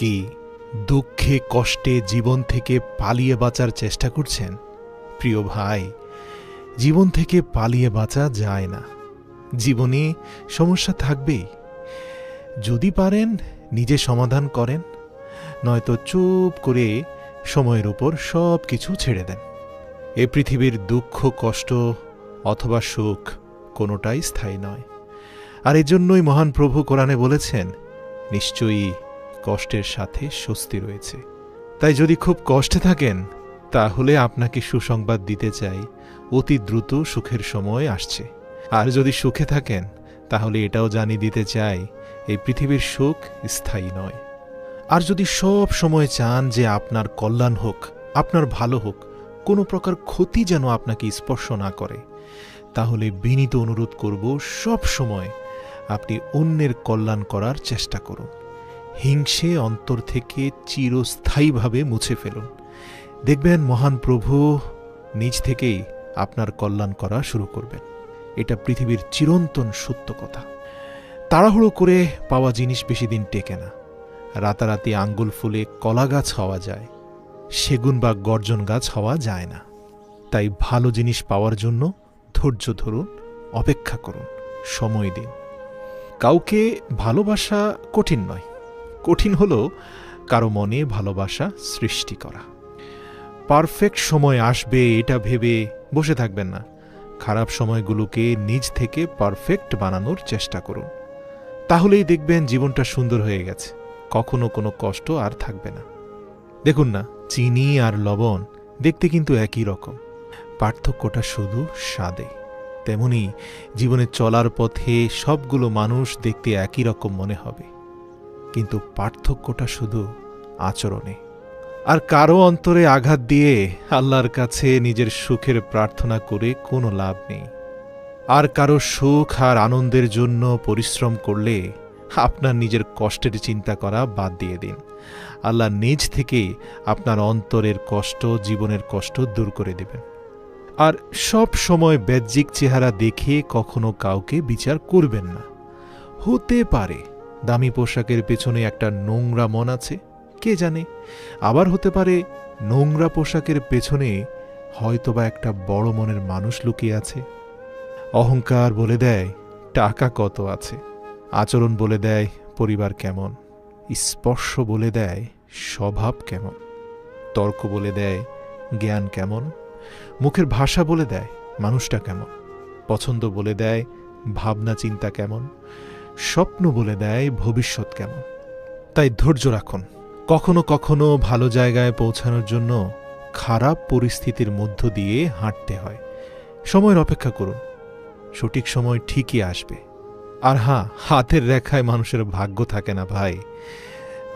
কি দুঃখে, কষ্টে জীবন থেকে পালিয়ে বাঁচার চেষ্টা করছেন? প্রিয় ভাই, জীবন থেকে পালিয়ে বাঁচা যায় না। জীবনে সমস্যা থাকবেই। যদি পারেন, নিজে সমাধান করেন, নয়তো চুপ করে সময়ের উপর সব কিছু ছেড়ে দেন। এ পৃথিবীর দুঃখ, কষ্ট অথবা সুখ কোনোটাই স্থায়ী নয়। আর এজন্যই মহান প্রভু কোরআনে বলেছেন, নিশ্চয়ই কষ্টের সাথে স্বস্তি রয়েছে। তাই যদি খুব কষ্টে থাকেন, তাহলে আপনাকে সুসংবাদ দিতে চাই, অতি দ্রুত সুখের সময় আসছে। আর যদি সুখে থাকেন, তাহলে এটাও জানিয়ে দিতে চাই, এই পৃথিবীর সুখ স্থায়ী নয়। আর যদি সব সময় চান যে আপনার কল্যাণ হোক, আপনার ভালো হোক, কোনো প্রকার ক্ষতি যেন আপনাকে স্পর্শ না করে, তাহলে বিনীত অনুরোধ করব সব সময় আপনি অন্যের কল্যাণ করার চেষ্টা করুন। হিংসে অন্তর থেকে চিরস্থায়ীভাবে মুছে ফেলুন। দেখবেন মহান প্রভু নিজ থেকেই আপনার কল্যাণ করা শুরু করবেন। এটা পৃথিবীর চিরন্তন সত্য কথা। তাড়াহুড়ো করে পাওয়া জিনিস বেশি দিন টেকে না। রাতারাতি আঙ্গুল ফুলে কলা গাছ হওয়া যায়, সেগুন বা গর্জন গাছ হওয়া যায় না। তাই ভালো জিনিস পাওয়ার জন্য ধৈর্য ধরুন, অপেক্ষা করুন, সময় দিন। কাউকে ভালোবাসা কঠিন নয় কঠিন হল কারও মনে ভালোবাসা সৃষ্টি করা। পারফেক্ট সময় আসবে, এটা ভেবে বসে থাকবেন না। খারাপ সময়গুলোকে নিজ থেকে পারফেক্ট বানানোর চেষ্টা করুন। তাহলেই দেখবেন জীবনটা সুন্দর হয়ে গেছে। কখনো কোনো কষ্ট আর থাকবে না। দেখুন না, চিনি আর লবণ দেখতে কিন্তু একই রকম। পার্থক্যটা শুধু স্বাদে। তেমনি জীবনে চলার পথে সবগুলো মানুষ দেখতে একই রকম মনে হবে। কিন্তু পার্থক্যটা শুধু আচরণে। আর কারও অন্তরে আঘাত দিয়ে আল্লাহর কাছে নিজের সুখের প্রার্থনা করে কোনো লাভ নেই। আর কারও সুখ আর আনন্দের জন্য পরিশ্রম করলে আপনার নিজের কষ্টের চিন্তা করা বাদ দিয়ে দিন। আল্লাহ নিজ থেকেই আপনার অন্তরের কষ্ট, জীবনের কষ্ট দূর করে দেবেন। আর সব সময় ব্যাহ্যিক চেহারা দেখে কখনো কাউকে বিচার করবেন না। হতে পারে দামি পোশাকের পেছনে একটা নোংরা মন আছে, কে জানে? আবার হতে পারে নোংরা পোশাকের পেছনে হয়তোবা একটা বড় মনের মানুষ লুকিয়ে আছে। অহংকার বলে দেয়, টাকা কত আছে? আচরণ বলে দেয়, পরিবার কেমন? স্পর্শ বলে দেয়, স্বভাব কেমন? তর্ক বলে দেয়, জ্ঞান কেমন? মুখের ভাষা বলে দেয়, মানুষটা কেমন? পছন্দ বলে দেয়, ভাবনা চিন্তা কেমন? স্বপ্ন বলে দেয় ভবিষ্যৎ কেমন। তাই ধৈর্য রাখুন। কখনো কখনো ভালো জায়গায় পৌঁছানোর জন্য খারাপ পরিস্থিতির মধ্য দিয়ে হাঁটতে হয়। সময়ের অপেক্ষা করুন। সঠিক সময় ঠিকই আসবে। আর হ্যাঁ হাতের রেখায় মানুষের ভাগ্য থাকে না ভাই।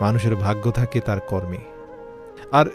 মানুষের ভাগ্য থাকে তার কর্মে। আর